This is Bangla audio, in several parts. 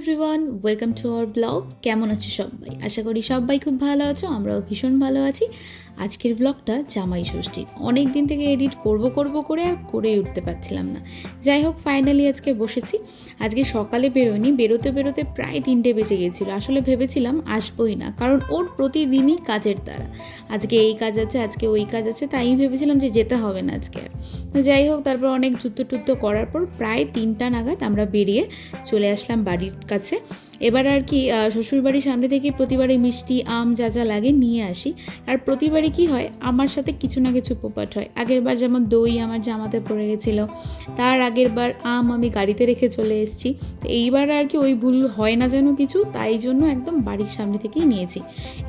Everyone welcome to our blog কেমন আছো সবাই? আশা করি সবাই খুব ভালো আছো, আমরাও ভীষণ ভালো আছি। আজকের ব্লগটা জামাই ষষ্ঠী অনেক দিন থেকে এডিট করব করব করে আর করেই উঠতে পারছিলাম না। যাই হোক ফাইনালি আজকে বসেছি। আজকে সকালে বেরোয়নি, বেরোতে বেরোতে প্রায় তিনটে বেজে গেছিল আসলে ভেবেছিলাম আসবোই না, কারণ ওর প্রতিদিনই কাজের দ্বারা। আজকে এই কাজ আছে, আজকে ওই কাজ আছে, তাই ভেবেছিলাম যে যেতে হবে না আজকে আর। যাই হোক, তারপর অনেক যুদ্ধ টুদ্ধ করার পর প্রায় তিনটা নাগাদ আমরা বেরিয়ে চলে আসলাম বাড়ির কাছে। এবার আর কি শ্বশুরবাড়ির সামনে থেকে প্রতিবারই মিষ্টি, আম যা যা লাগে নিয়ে আসি। আর প্রতিবারই কি হয়, আমার সাথে কিছু না কিছু পোপাট হয়। আগের বার যেমন দই আমার জামাতে পড়ে গেছিল, তার আগের বার আম আমি গাড়িতে রেখে চলে এসেছি। তো এইবার আর কি ওই ভুল হয় না যেন কিছু, তাই জন্য একদম বাড়ির সামনে থেকেই নিয়েছি।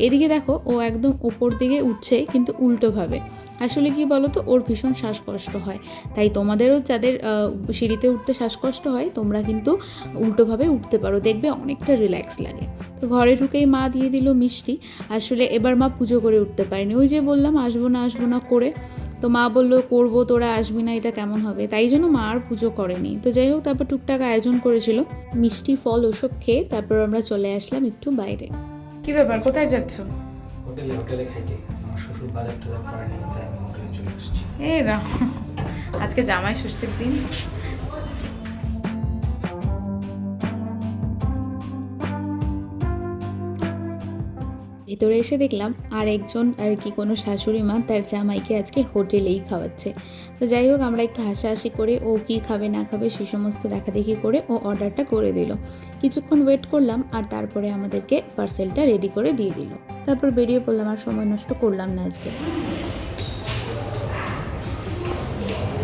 এদিকে দেখো, ও একদম ওপর দিকে উঠছে, কিন্তু উল্টোভাবে আসলে কি বলো তো ওর ভীষণ শ্বাসকষ্ট হয়। তাই তোমাদেরও যাদের সিঁড়িতে উঠতে শ্বাসকষ্ট হয়, তোমরা কিন্তু উল্টোভাবে উঠতে পারো। দেখবে অনেকটা রিল্যাক্স লাগে। তো ঘরে ঢুকেই মা দিয়ে দিল মিষ্টি। আসলে এবার মা পুজো করে উঠতে পারেনি। ওই যে বললাম আসব না আসব না করে। তো মা বলল করব তোরা আসবি না এটা কেমন হবে? তাই জন্য মা আর পুজো করেনি। তো যাই হোক তারপর টুকটাক আয়োজন করেছিল। মিষ্টি ফল ওসব খেয়ে তারপর আমরা চলে আসলাম একটু বাইরে। কি ব্যাপার? কোথায় যাচ্ছ? হোটেলে হোটেলে খাইতে। আমার শ্বশুর বাজার টাজার করেনি তাই আমি হোটেলে চলে এসেছি এ না আজকে জামাই ষষ্ঠীর দিন। ভেতরে এসে দেখলাম আর একজন আর কি কোনো শাশুড়ি মা তার জামাইকে আজকে হোটেলেই খাওয়াচ্ছে। তো যাই হোক আমরা একটু হাসাহাসি করে ও কি খাবে না খাবে সে সমস্ত দেখাদেখি করে ও অর্ডারটা করে দিল। কিছুক্ষণ ওয়েট করলাম আর তারপরে আমাদেরকে পার্সেলটা রেডি করে দিয়ে দিল। তারপর বেরিয়ে পড়লাম আর সময় নষ্ট করলাম না আজকে।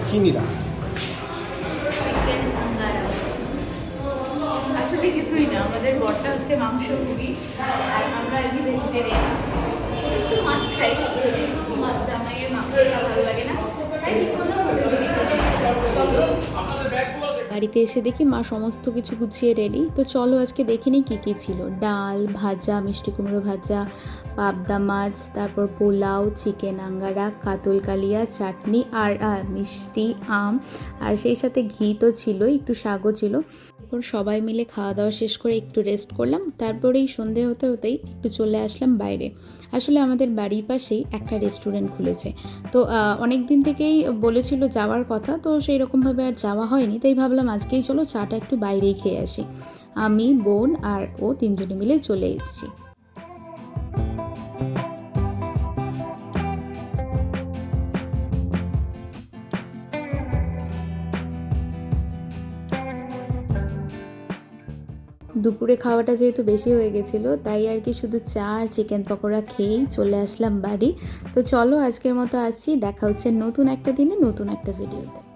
কি নিলা? আসলে কিছুই না আমাদের বরটা হচ্ছে মাংস মুরগি আর বাড়িতে এসে দেখি মা সমস্ত কিছু গুছিয়ে রেডি তো চলো আজকে দেখে নিই কী কী ছিল। ডাল, ভাজা, মিষ্টি কুমড়ো ভাজা, পাবদা মাছ, তারপর পোলাও, চিকেন আঙ্গারা, কাতল কালিয়া, চাটনি আর মিষ্টি, আম। আর সেই সাথে ঘি তো ছিলই, একটু শাকও ছিল। তারপর সবাই মিলে খাওয়া দাওয়া শেষ করে একটু রেস্ট করলাম। তারপরেই সন্ধে হতে হতেই একটু চলে আসলাম বাইরে। আসলে আমাদের বাড়ির পাশেই একটা রেস্টুরেন্ট খুলেছে। তো অনেক দিন থেকেই বলেছিল যাওয়ার কথা, তো সেই রকমভাবে আর যাওয়া হয়নি। তাই ভাবলাম আজকেই চলো চাটা একটু বাইরেই খেয়ে আসি। আমি, বোন আর ও তিনজনে মিলে চলে এসেছি। দুপুরে খাওয়াটা যেহেতু বেশি হয়ে গেছিল, তাই আর কি শুধু চা আর চিকেন পকোড়া খেয়েই চলে আসলাম বাড়ি। তো চলো আজকের মতো আসছি, দেখা হচ্ছে নতুন একটা দিনে নতুন একটা ভিডিওতে